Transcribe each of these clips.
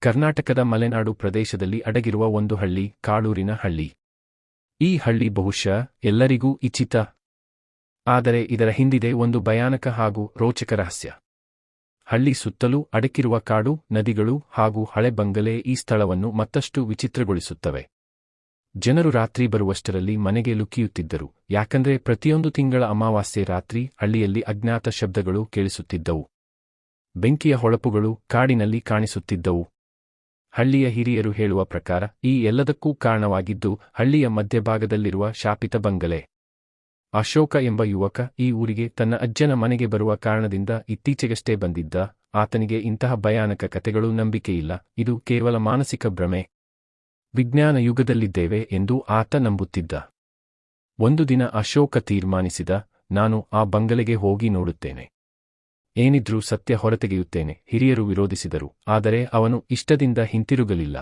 ಕರ್ನಾಟಕದ ಮಲೆನಾಡು ಪ್ರದೇಶದಲ್ಲಿ ಅಡಗಿರುವ ಒಂದು ಹಳ್ಳಿ, ಕಾಳೂರಿನ ಹಳ್ಳಿ. ಈ ಹಳ್ಳಿ ಬಹುಶಃ ಎಲ್ಲರಿಗೂ ಇಚ್ಛಿತ. ಆದರೆ ಇದರ ಹಿಂದಿದೆ ಒಂದು ಭಯಾನಕ ಹಾಗೂ ರೋಚಕ ರಹಸ್ಯ. ಹಳ್ಳಿ ಸುತ್ತಲೂ ಅಡಕಿರುವ ಕಾಡು, ನದಿಗಳು ಹಾಗೂ ಹಳೆ ಬಂಗಲೆ ಈ ಸ್ಥಳವನ್ನು ಮತ್ತಷ್ಟು ವಿಚಿತ್ರಗೊಳಿಸುತ್ತವೆ. ಜನರು ರಾತ್ರಿ ಬರುವಷ್ಟರಲ್ಲಿ ಮನೆಗೆ ಲುಕಿಯುತ್ತಿದ್ದರು. ಯಾಕಂದ್ರೆ ಪ್ರತಿಯೊಂದು ತಿಂಗಳ ಅಮಾವಾಸ್ಯೆ ರಾತ್ರಿ ಹಳ್ಳಿಯಲ್ಲಿ ಅಜ್ಞಾತ ಶಬ್ದಗಳು ಕೇಳಿಸುತ್ತಿದ್ದವು. ಬೆಂಕಿಯ ಹೊಳಪುಗಳು ಕಾಡಿನಲ್ಲಿ ಕಾಣಿಸುತ್ತಿದ್ದವು. ಹಳ್ಳಿಯ ಹಿರಿಯರು ಹೇಳುವ ಪ್ರಕಾರ, ಈ ಎಲ್ಲದಕ್ಕೂ ಕಾರಣವಾಗಿದ್ದು, ಹಳ್ಳಿಯ ಮಧ್ಯಭಾಗದಲ್ಲಿರುವ ಶಾಪಿತ ಬಂಗಲೆ. ಅಶೋಕ ಎಂಬ ಯುವಕ ಈ ಊರಿಗೆ ತನ್ನ ಅಜ್ಜನ ಮನೆಗೆ ಬರುವ ಕಾರಣದಿಂದ ಇತ್ತೀಚೆಗಷ್ಟೇ ಬಂದಿದ್ದ. ಆತನಿಗೆ ಇಂತಹ ಭಯಾನಕ ಕತೆಗಳು ನಂಬಿಕೆಯಿಲ್ಲ. ಇದು ಕೇವಲ ಮಾನಸಿಕ ಭ್ರಮೆ. ವಿಜ್ಞಾನ ಯುಗದಲ್ಲಿದ್ದೇವೆ ಎಂದು ಆತ ನಂಬುತ್ತಿದ್ದ. ಒಂದು ದಿನ ಅಶೋಕ ತೀರ್ಮಾನಿಸಿದ, ನಾನು ಆ ಬಂಗಲೆಗೆ ಹೋಗಿ ನೋಡುತ್ತೇನೆ. ಏನಿದ್ರೂ ಸತ್ಯ ಹೊರತೆಗೆಯುತ್ತೇನೆ, ಹಿರಿಯರು ವಿರೋಧಿಸಿದರು, ಆದರೆ ಅವನು ಇಷ್ಟದಿಂದ ಹಿಂತಿರುಗಲಿಲ್ಲ.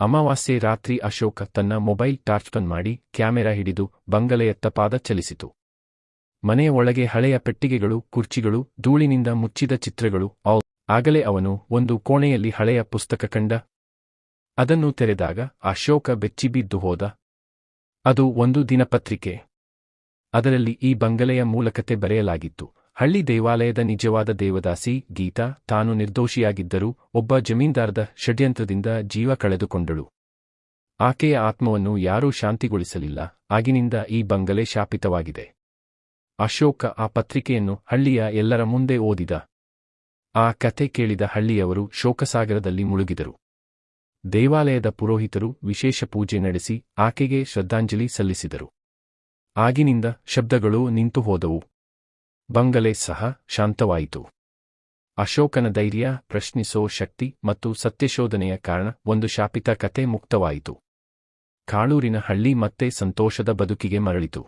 ಅಮಾವಾಸ್ಯೆ ರಾತ್ರಿ ಅಶೋಕ ತನ್ನ ಮೊಬೈಲ್ ಟಾರ್ಚ್ ಆನ್ ಮಾಡಿ ಕ್ಯಾಮೆರಾ ಹಿಡಿದು ಬಂಗಲೆಯತ್ತ ಪಾದ ಚಲಿಸಿತು. ಮನೆಯ ಒಳಗೆ ಹಳೆಯ ಪೆಟ್ಟಿಗೆಗಳು, ಕುರ್ಚಿಗಳು, ಧೂಳಿನಿಂದ ಮುಚ್ಚಿದ ಚಿತ್ರಗಳು ಆಗಲೇ ಅವನು ಒಂದು ಕೋಣೆಯಲ್ಲಿ ಹಳೆಯ ಪುಸ್ತಕ ಕಂಡ. ಅದನ್ನು ತೆರೆದಾಗ ಅಶೋಕ ಬೆಚ್ಚಿಬಿದ್ದು ಹೋದ. ಅದು ಒಂದು ದಿನಪತ್ರಿಕೆ. ಅದರಲ್ಲಿ ಈ ಬಂಗಲೆಯ ಮೂಲಕತೆ ಬರೆಯಲಾಗಿತ್ತು. ಹಳ್ಳಿ ದೇವಾಲಯದ ನಿಜವಾದ ದೇವದಾಸಿ ಗೀತಾ ತಾನು ನಿರ್ದೋಷಿಯಾಗಿದ್ದರೂ ಒಬ್ಬ ಜಮೀನ್ದಾರದ ಷಡ್ಯಂತ್ರದಿಂದ ಜೀವ ಕಳೆದುಕೊಂಡಳು. ಆಕೆಯ ಆತ್ಮವನ್ನು ಯಾರೂ ಶಾಂತಿಗೊಳಿಸಲಿಲ್ಲ. ಆಗಿನಿಂದ ಈ ಬಂಗಲೆ ಶಾಪಿತವಾಗಿದೆ. ಅಶೋಕ ಆ ಪತ್ರಿಕೆಯನ್ನು ಹಳ್ಳಿಯ ಎಲ್ಲರ ಮುಂದೆ ಓದಿದ. ಆ ಕತೆ ಕೇಳಿದ ಹಳ್ಳಿಯವರು ಶೋಕಸಾಗರದಲ್ಲಿ ಮುಳುಗಿದರು. ದೇವಾಲಯದ ಪುರೋಹಿತರು ವಿಶೇಷ ಪೂಜೆ ನಡೆಸಿ ಆಕೆಗೆ ಶ್ರದ್ಧಾಂಜಲಿ ಸಲ್ಲಿಸಿದರು. ಆಗಿನಿಂದ ಶಬ್ದಗಳು ನಿಂತು ಹೋದವು ಬಂಗಲೆ ಸಹ ಶಾಂತವಾಯಿತು. ಅಶೋಕನ ಧೈರ್ಯ, ಪ್ರಶ್ನಿಸೋ ಶಕ್ತಿ ಮತ್ತು ಸತ್ಯಶೋಧನೆಯ ಕಾರಣ ಒಂದು ಶಾಪಿತ ಕತೆ ಮುಕ್ತವಾಯಿತು. ಕಾಳೂರಿನ ಹಳ್ಳಿ ಮತ್ತೆ ಸಂತೋಷದ ಬದುಕಿಗೆ ಮರಳಿತು.